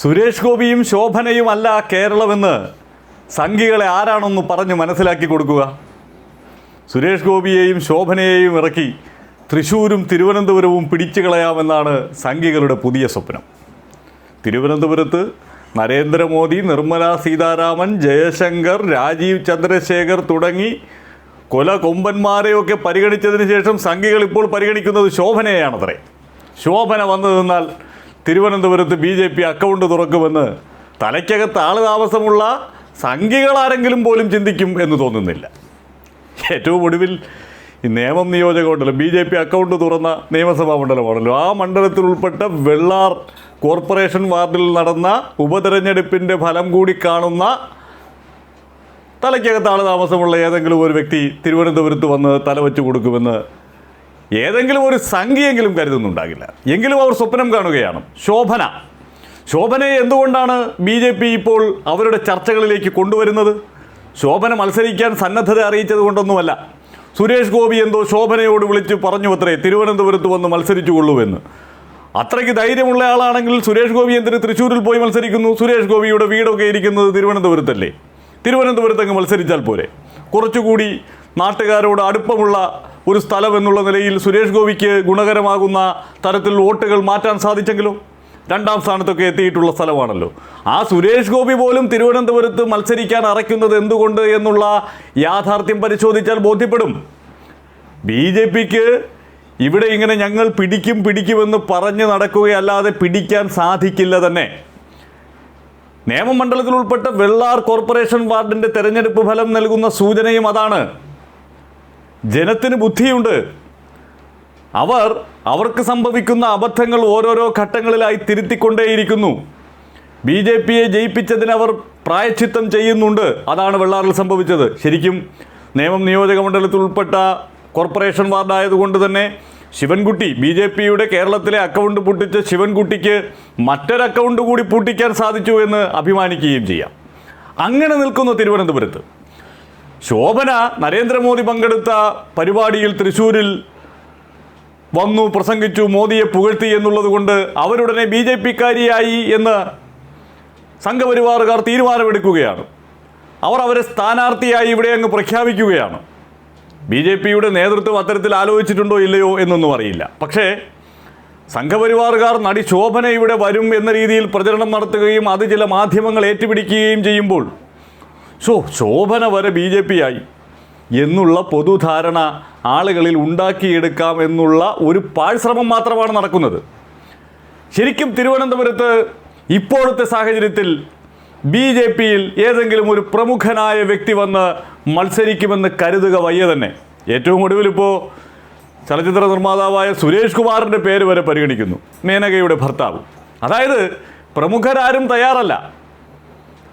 സുരേഷ് ഗോപിയും ശോഭനയും അല്ല കേരളമെന്ന് സംഘികളെ ആരാണൊന്ന് പറഞ്ഞ് മനസ്സിലാക്കി കൊടുക്കുക. സുരേഷ് ഗോപിയെയും ശോഭനയെയും ഇറക്കി തൃശ്ശൂരും തിരുവനന്തപുരവും പിടിച്ചു കളയാമെന്നാണ് സംഘികളുടെ പുതിയ സ്വപ്നം. തിരുവനന്തപുരത്ത് നരേന്ദ്രമോദി നിർമ്മല സീതാരാമൻ ജയശങ്കർ രാജീവ് ചന്ദ്രശേഖർ തുടങ്ങി കൊല കൊമ്പന്മാരെയൊക്കെ പരിഗണിച്ചതിന് ശേഷം സംഘികൾ ഇപ്പോൾ പരിഗണിക്കുന്നത് ശോഭനയെയാണത്രേ. ശോഭന വന്നു നിന്നാൽ തിരുവനന്തപുരത്ത് ബി ജെ പി അക്കൗണ്ട് തുറക്കുമെന്ന് തലയ്ക്കകത്ത് ആൾ താമസമുള്ള സംഘികളാരെങ്കിലും പോലും ചിന്തിക്കും എന്ന് തോന്നുന്നില്ല. ഏറ്റവും ഒടുവിൽ ഈ നേമം നിയോജകമണ്ഡലം ബി ജെ പി അക്കൗണ്ട് തുറന്ന നിയമസഭാ മണ്ഡലമാണല്ലോ. ആ മണ്ഡലത്തിൽ ഉൾപ്പെട്ട വെള്ളാർ കോർപ്പറേഷൻ വാർഡിൽ നടന്ന ഉപതെരഞ്ഞെടുപ്പിന്റെ ഫലം കൂടി കാണുന്ന തലയ്ക്കകത്ത് ആൾ താമസമുള്ള ഏതെങ്കിലും ഒരു വ്യക്തി തിരുവനന്തപുരത്ത് വന്ന് തലവെച്ച് കൊടുക്കുമെന്ന് ഏതെങ്കിലും ഒരു സംഖ്യയെങ്കിലും കരുതുന്നുണ്ടാകില്ല. എങ്കിലും അവർ സ്വപ്നം കാണുകയാണ്. ശോഭന. ശോഭനയെ എന്തുകൊണ്ടാണ് ബി ജെ പി ഇപ്പോൾ അവരുടെ ചർച്ചകളിലേക്ക് കൊണ്ടുവരുന്നത്? ശോഭന മത്സരിക്കാൻ സന്നദ്ധത അറിയിച്ചത് കൊണ്ടൊന്നുമല്ല. സുരേഷ് ഗോപി എന്തോ ശോഭനയോട് വിളിച്ച് പറഞ്ഞു അത്രേ തിരുവനന്തപുരത്ത് വന്ന് മത്സരിച്ചു എന്ന്. അത്രയ്ക്ക് ധൈര്യമുള്ള ആളാണെങ്കിൽ സുരേഷ് ഗോപി എന്തിന് തൃശ്ശൂരിൽ പോയി മത്സരിക്കുന്നു? സുരേഷ് ഗോപിയുടെ വീടൊക്കെ ഇരിക്കുന്നത് തിരുവനന്തപുരത്തല്ലേ? തിരുവനന്തപുരത്ത് അങ്ങ് മത്സരിച്ചാൽ പോരെ. കുറച്ചുകൂടി നാട്ടുകാരോട് അടുപ്പമുള്ള ഒരു സ്ഥലം എന്നുള്ള നിലയിൽ സുരേഷ് ഗോപിക്ക് ഗുണകരമാകുന്ന തരത്തിൽ വോട്ടുകൾ മാറ്റാൻ സാധിച്ചെങ്കിലോ രണ്ടാം സ്ഥാനത്തൊക്കെ എത്തിയിട്ടുള്ള സ്ഥലമാണല്ലോ. ആ സുരേഷ് ഗോപി പോലും തിരുവനന്തപുരത്ത് മത്സരിക്കാൻ അറയ്ക്കുന്നത് എന്തുകൊണ്ട് എന്നുള്ള യാഥാർത്ഥ്യം പരിശോധിച്ചാൽ ബോധ്യപ്പെടും. ബി ജെ പിക്ക് ഇവിടെ ഇങ്ങനെ ഞങ്ങൾ പിടിക്കും പിടിക്കുമെന്ന് പറഞ്ഞ് നടക്കുകയല്ലാതെ പിടിക്കാൻ സാധിക്കില്ല തന്നെ. നിയമമണ്ഡലത്തിൽ ഉൾപ്പെട്ട വെള്ളാർ കോർപ്പറേഷൻ വാർഡിന്റെ തെരഞ്ഞെടുപ്പ് ഫലം നൽകുന്ന സൂചനയും അതാണ്. ജനത്തിന് ബുദ്ധിയുണ്ട്. അവർ അവർക്ക് സംഭവിക്കുന്ന അബദ്ധങ്ങൾ ഓരോരോ ഘട്ടങ്ങളിലായി തിരുത്തിക്കൊണ്ടേയിരിക്കുന്നു. ബി ജെ പിയെ ജയിപ്പിച്ചതിന് അവർ പ്രായച്ചിത്തം ചെയ്യുന്നുണ്ട്. അതാണ് വെള്ളാറിൽ സംഭവിച്ചത്. ശരിക്കും നിയമം നിയോജക മണ്ഡലത്തിൽ ഉൾപ്പെട്ട കോർപ്പറേഷൻ വാർഡായതുകൊണ്ട് തന്നെ ശിവൻകുട്ടി ബി ജെ പിയുടെ കേരളത്തിലെ അക്കൗണ്ട് പൂട്ടിച്ച ശിവൻകുട്ടിക്ക് മറ്റൊരു അക്കൗണ്ട് കൂടി പൂട്ടിക്കാൻ സാധിച്ചു എന്ന് അഭിമാനിക്കുകയും ചെയ്യാം. അങ്ങനെ നിൽക്കുന്നു തിരുവനന്തപുരത്ത്. ശോഭന നരേന്ദ്രമോദി പങ്കെടുത്ത പരിപാടിയിൽ തൃശ്ശൂരിൽ വന്നു പ്രസംഗിച്ചു മോദിയെ പുകഴ്ത്തി എന്നുള്ളത് കൊണ്ട് അവരുടനെ ബി ജെ പിക്കാരിയായി എന്ന് സംഘപരിവാറുകാർ തീരുമാനമെടുക്കുകയാണ്. അവർ അവരെ സ്ഥാനാർത്ഥിയായി ഇവിടെ അങ്ങ് പ്രഖ്യാപിക്കുകയാണ്. ബി ജെ പിയുടെ നേതൃത്വം അത്തരത്തിൽ ആലോചിച്ചിട്ടുണ്ടോ ഇല്ലയോ എന്നൊന്നും അറിയില്ല. പക്ഷേ സംഘപരിവാറുകാർ നടി ശോഭന ഇവിടെ വരും എന്ന രീതിയിൽ പ്രചരണം നടത്തുകയും അത് ചില മാധ്യമങ്ങൾ ഏറ്റുപിടിക്കുകയും ചെയ്യുമ്പോൾ ഷോ ശോഭന വരെ ബി ജെ പി ആയി എന്നുള്ള പൊതുധാരണ ആളുകളിൽ ഉണ്ടാക്കിയെടുക്കാം എന്നുള്ള ഒരു പാഴ്ശ്രമം മാത്രമാണ് നടക്കുന്നത്. ശരിക്കും തിരുവനന്തപുരത്ത് ഇപ്പോഴത്തെ സാഹചര്യത്തിൽ ബി ജെ പിയിൽ ഏതെങ്കിലും ഒരു പ്രമുഖനായ വ്യക്തി വന്ന് മത്സരിക്കുമെന്ന് കരുതുക വയ്യ തന്നെ. ഏറ്റവും ഒടുവിൽ ഇപ്പോൾ ചലച്ചിത്ര നിർമ്മാതാവായ സുരേഷ് കുമാറിന്റെ പേര് വരെ പരിഗണിക്കുന്നു. മേനകയുടെ ഭർത്താവ്. അതായത് പ്രമുഖരാരും തയ്യാറല്ല.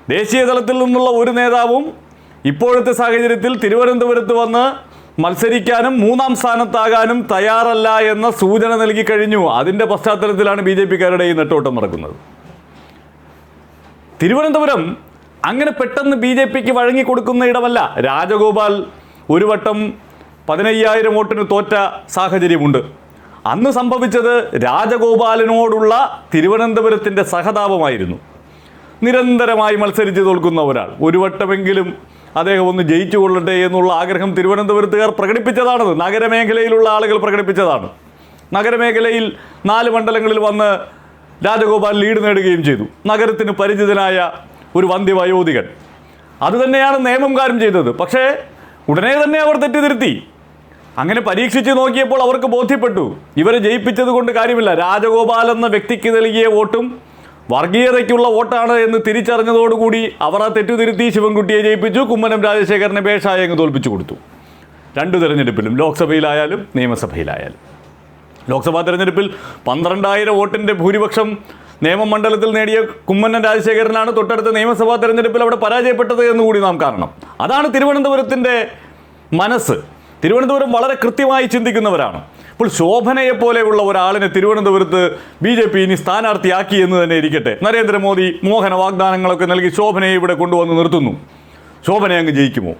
ദേശീയ തലത്തിൽ നിന്നുള്ള ഒരു നേതാവും ഇപ്പോഴത്തെ സാഹചര്യത്തിൽ തിരുവനന്തപുരത്ത് വന്ന് മത്സരിക്കാനും മൂന്നാം സ്ഥാനത്താകാനും തയ്യാറല്ല എന്ന സൂചന നൽകി കഴിഞ്ഞു. അതിന്റെ പശ്ചാത്തലത്തിലാണ് ബി ജെ പിക്കാരുടെ ഈ നെട്ടോട്ടം നടക്കുന്നത് തിരുവനന്തപുരം അങ്ങനെ പെട്ടെന്ന് ബി ജെ പിക്ക് വഴങ്ങിക്കൊടുക്കുന്ന ഇടമല്ല. രാജഗോപാൽ ഒരു വട്ടം പതിനയ്യായിരം വോട്ടിന് തോറ്റ സാഹചര്യമുണ്ട്. അന്ന് സംഭവിച്ചത് രാജഗോപാലിനോടുള്ള തിരുവനന്തപുരത്തിന്റെ സഹതാപമായിരുന്നു. നിരന്തരമായി മത്സരിച്ച് തോൽക്കുന്ന ഒരാൾ. ഒരു വട്ടമെങ്കിലും അദ്ദേഹം ഒന്ന് ജയിച്ചു കൊള്ളട്ടെ എന്നുള്ള ആഗ്രഹം തിരുവനന്തപുരത്തുകാർ പ്രകടിപ്പിച്ചതാണത്. നഗരമേഖലയിലുള്ള ആളുകൾ പ്രകടിപ്പിച്ചതാണ്. നഗരമേഖലയിൽ നാല് മണ്ഡലങ്ങളിൽ വന്ന് രാജഗോപാൽ ലീഡ് നേടുകയും ചെയ്തു. നഗരത്തിന് പരിചിതനായ ഒരു വന്ധ്യവയോധികൻ അതുതന്നെയാണ് നിയമംകാരം ചെയ്തത്. പക്ഷേ ഉടനെ തന്നെ അവർ തെറ്റിതിരുത്തി. അങ്ങനെ പരീക്ഷിച്ച് നോക്കിയപ്പോൾ അവർക്ക് ബോധ്യപ്പെട്ടു. ഇവരെ ജയിപ്പിച്ചത് കൊണ്ട് കാര്യമില്ല. രാജഗോപാൽ എന്ന വ്യക്തിക്ക് നൽകിയ വോട്ടും വർഗീയതയ്ക്കുള്ള വോട്ടാണ് എന്ന് തിരിച്ചറിഞ്ഞതോടുകൂടി അവർ ആ തെറ്റുതിരുത്തി ശിവൻകുട്ടിയെ ജയിപ്പിച്ചു. കുമ്മനം രാജശേഖരനെ ബേഷായി അങ്ങ് തോൽപ്പിച്ചു കൊടുത്തു. രണ്ട് തെരഞ്ഞെടുപ്പിലും ലോക്സഭയിലായാലും നിയമസഭയിലായാലും. ലോക്സഭാ തെരഞ്ഞെടുപ്പിൽ പന്ത്രണ്ടായിരം വോട്ടിന്റെ ഭൂരിപക്ഷം നിയമമണ്ഡലത്തിൽ നേടിയ കുമ്മനം രാജശേഖരനാണ്. തൊട്ടടുത്ത നിയമസഭാ തെരഞ്ഞെടുപ്പിൽ അവിടെ പരാജയപ്പെട്ടത് എന്നുകൂടി നാം കാണണം. അതാണ് തിരുവനന്തപുരത്തിന്റെ മനസ്സ്. തിരുവനന്തപുരം വളരെ കൃത്യമായി ചിന്തിക്കുന്നവരാണ്. ഇപ്പോൾ ശോഭനയെ പോലെയുള്ള ഒരാളിനെ തിരുവനന്തപുരത്ത് ബി ജെ പി ഇനി സ്ഥാനാർത്ഥിയാക്കി എന്ന് തന്നെ ഇരിക്കട്ടെ. നരേന്ദ്രമോദി മോഹന വാഗ്ദാനങ്ങളൊക്കെ നൽകി ശോഭനയെ ഇവിടെ കൊണ്ടുവന്ന് നിർത്തുന്നു. ശോഭന അങ്ങ് ജയിക്കുമോ?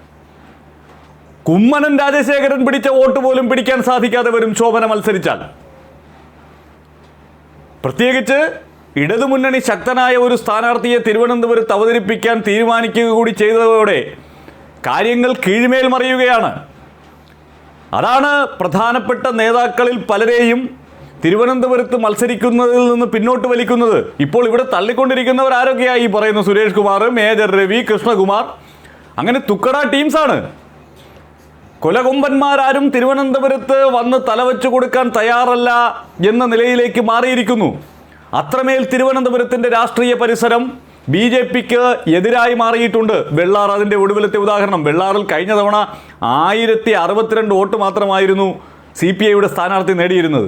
കുമ്മനം രാജശേഖരൻ പിടിച്ച വോട്ട് പോലും പിടിക്കാൻ സാധിക്കാതെ വരും ശോഭന മത്സരിച്ചാൽ. പ്രത്യേകിച്ച് ഇടതുമുന്നണി ശക്തനായ ഒരു സ്ഥാനാർത്ഥിയെ തിരുവനന്തപുരത്ത് അവതരിപ്പിക്കാൻ തീരുമാനിക്കുക കൂടി ചെയ്തതോടെ കാര്യങ്ങൾ കീഴ്മേൽ മറിയുകയാണ്. അതാണ് പ്രധാനപ്പെട്ട നേതാക്കളിൽ പലരെയും തിരുവനന്തപുരത്ത് മത്സരിക്കുന്നതിൽ നിന്ന് പിന്നോട്ട് വലിക്കുന്നത്. ഇപ്പോൾ ഇവിടെ തള്ളിക്കൊണ്ടിരിക്കുന്നവർ ആരൊക്കെയായി ഈ പറയുന്ന? സുരേഷ് കുമാർ മേജർ രവി കൃഷ്ണകുമാർ. അങ്ങനെ തുക്കട ടീംസാണ് കൊലകൊമ്പന്മാരാരും തിരുവനന്തപുരത്ത് വന്ന് തലവെച്ചു കൊടുക്കാൻ തയ്യാറല്ല എന്ന നിലയിലേക്ക് മാറിയിരിക്കുന്നു. അത്രമേൽ തിരുവനന്തപുരത്തിന്റെ രാഷ്ട്രീയ പരിസരം ബി ജെ പിക്ക് എതിരായി മാറിയിട്ടുണ്ട് വെള്ളാർ. അതിന്റെ ഒടുവിലത്തെ ഉദാഹരണം വെള്ളാറിൽ കഴിഞ്ഞ തവണ ആയിരത്തി അറുപത്തിരണ്ട് വോട്ട് മാത്രമായിരുന്നു സി പി ഐയുടെ സ്ഥാനാർത്ഥി നേടിയിരുന്നത്.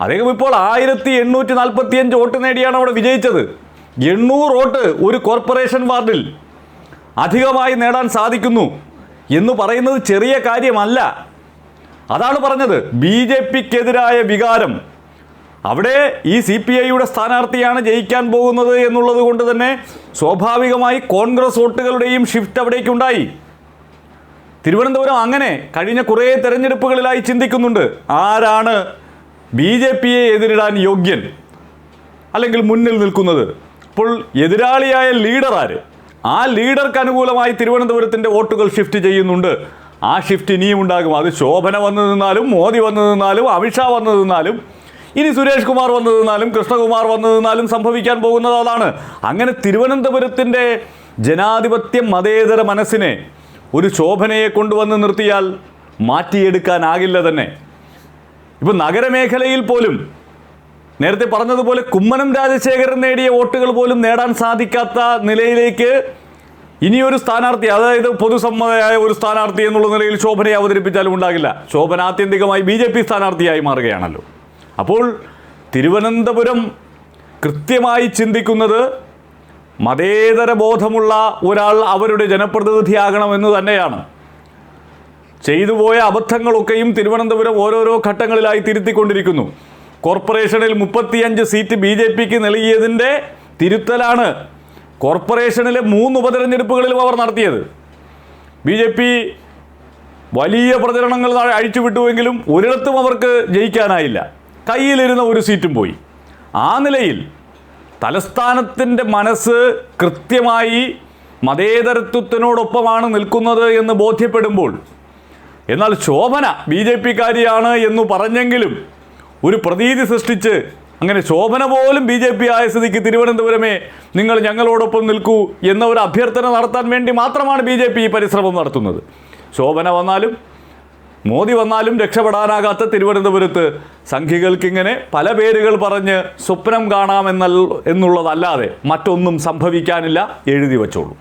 അദ്ദേഹം ഇപ്പോൾ ആയിരത്തി എണ്ണൂറ്റി നാൽപ്പത്തിയഞ്ച് വോട്ട് നേടിയാണ് അവിടെ വിജയിച്ചത്. എണ്ണൂറ് വോട്ട് ഒരു കോർപ്പറേഷൻ വാർഡിൽ അധികമായി നേടാൻ സാധിക്കുന്നു എന്ന് പറയുന്നത് ചെറിയ കാര്യമല്ല. അതാണ് പറഞ്ഞത്. ബി ജെ പിക്കെതിരായ വികാരം അവിടെ ഈ സി പി ഐയുടെ സ്ഥാനാർത്ഥിയാണ് ജയിക്കാൻ പോകുന്നത് എന്നുള്ളത് കൊണ്ട് തന്നെ സ്വാഭാവികമായി കോൺഗ്രസ് വോട്ടുകളുടെയും ഷിഫ്റ്റ് അവിടേക്കുണ്ടായി. തിരുവനന്തപുരം അങ്ങനെ കഴിഞ്ഞ കുറേ തെരഞ്ഞെടുപ്പുകളിലായി ചിന്തിക്കുന്നുണ്ട്. ആരാണ് ബി ജെ പിയെ എതിരിടാൻ യോഗ്യൻ? അല്ലെങ്കിൽ മുന്നിൽ നിൽക്കുന്നത്? അപ്പോൾ എതിരാളിയായ ലീഡർ ആര്? ആ ലീഡർക്ക് അനുകൂലമായി തിരുവനന്തപുരത്തിന്റെ വോട്ടുകൾ ഷിഫ്റ്റ് ചെയ്യുന്നുണ്ട്. ആ ഷിഫ്റ്റ് ഇനിയും ഉണ്ടാകും. അത് ശോഭന വന്നു നിന്നാലും മോദി വന്നു നിന്നാലും അമിത്ഷാ വന്നു നിന്നാലും ഇനി സുരേഷ് കുമാർ വന്നു കൃഷ്ണകുമാർ വന്നു സംഭവിക്കാൻ പോകുന്നത് അതാണ്. അങ്ങനെ തിരുവനന്തപുരത്തിന്റെ ജനാധിപത്യ മതേതര മനസ്സിനെ ഒരു ശോഭനയെ കൊണ്ടുവന്ന് നിർത്തിയാൽ മാറ്റിയെടുക്കാനാകില്ല തന്നെ. ഇപ്പം നഗരമേഖലയിൽ പോലും നേരത്തെ പറഞ്ഞതുപോലെ കുമ്മനം രാജശേഖരൻ നേടിയ വോട്ടുകൾ പോലും നേടാൻ സാധിക്കാത്ത നിലയിലേക്ക് ഇനിയൊരു സ്ഥാനാർത്ഥി അതായത് പൊതുസമ്മതയായ ഒരു സ്ഥാനാർത്ഥി എന്നുള്ള നിലയിൽ ശോഭനയെ അവതരിപ്പിച്ചാലും ഉണ്ടാകില്ല. ശോഭന ആത്യന്തികമായി ബി ജെ പി സ്ഥാനാർത്ഥിയായി മാറുകയാണല്ലോ. അപ്പോൾ തിരുവനന്തപുരം കൃത്യമായി ചിന്തിക്കുന്നത് മതേതര ബോധമുള്ള ഒരാൾ അവരുടെ ജനപ്രതിനിധിയാകണമെന്ന് തന്നെയാണ്. ചെയ്തുപോയ അബദ്ധങ്ങളൊക്കെയും തിരുവനന്തപുരം ഓരോരോ ഘട്ടങ്ങളിലായി തിരുത്തിക്കൊണ്ടിരിക്കുന്നു. കോർപ്പറേഷനിൽ മുപ്പത്തിയഞ്ച് സീറ്റ് ബി ജെ പിക്ക് നൽകിയതിന്റെ തിരുത്തലാണ് കോർപ്പറേഷനിലെ മൂന്ന് ഉപതെരഞ്ഞെടുപ്പുകളിലും അവർ നടത്തിയത്. ബി ജെ പി വലിയ പ്രചരണങ്ങൾ അഴിച്ചുവിട്ടുവെങ്കിലും ഒരിടത്തും അവർക്ക് ജയിക്കാനായില്ല. കയ്യിലിരുന്ന ഒരു സീറ്റും പോയി. ആ നിലയിൽ തലസ്ഥാനത്തിന്റെ മനസ്സ് കൃത്യമായി മതേതരത്വത്തിനോടൊപ്പമാണ് നിൽക്കുന്നത് എന്ന് ബോധ്യപ്പെടുമ്പോൾ എന്നാൽ ശോഭന ബി ജെ പിക്കാരിയാണ് എന്ന് പറഞ്ഞെങ്കിലും ഒരു പ്രതീതി സൃഷ്ടിച്ച് അങ്ങനെ ശോഭന പോലും ബി ജെ പി ആയ സ്ഥിതിക്ക് തിരുവനന്തപുരമേ നിങ്ങൾ ഞങ്ങളോടൊപ്പം നിൽക്കൂ എന്ന ഒരു അഭ്യർത്ഥന നടത്താൻ വേണ്ടി മാത്രമാണ് ബി ജെ പി ഈ പരിശ്രമം നടത്തുന്നത്. ശോഭന വന്നാലും മോദി വന്നാലും രക്ഷപ്പെടാനാകാത്ത തിരുവനന്തപുരത്ത് സംഘികൾക്കിങ്ങനെ പല പേരുകൾ പറഞ്ഞ് സ്വപ്നം കാണാമെന്നല്ല എന്നുള്ളതല്ലാതെ മറ്റൊന്നും സംഭവിക്കാനില്ല എഴുതി വച്ചോളൂ.